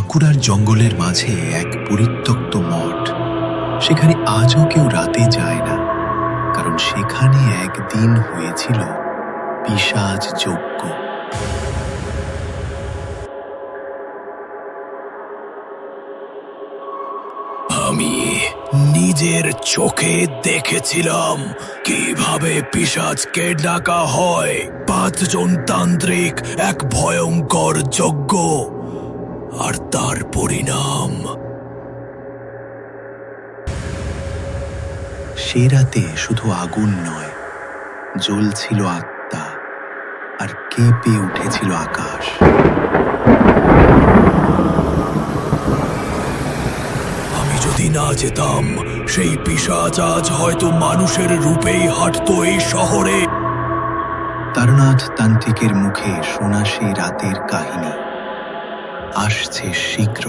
বাঁকুড়ার জঙ্গলের মাঝে এক পরিত্যক্ত মঠ। সেখানে আজও কেউ রাতে যায় না, কারণ সেখানে একদিন হয়েছিল পিসাজ যজ্ঞ। আমি নিজের চোখে দেখেছিলাম কীভাবে পিসাজকে ডাকা হয়। পাঁচজন তান্ত্রিক, এক ভয়ঙ্কর যজ্ঞ। আর তার পরিণাম। সে রাতে শুধু আগুন নয়, জ্বলছিল আত্মা আর কেঁপে উঠেছিল আকাশ। আমি যদি না যেতাম, সেই পিসাজ আজ হয়তো মানুষের রূপেই হাঁটতো এই শহরে। তারনাথ তান্ত্রিকের মুখে শোনা সেই রাতের কাহিনী। আসছে শীঘ্র।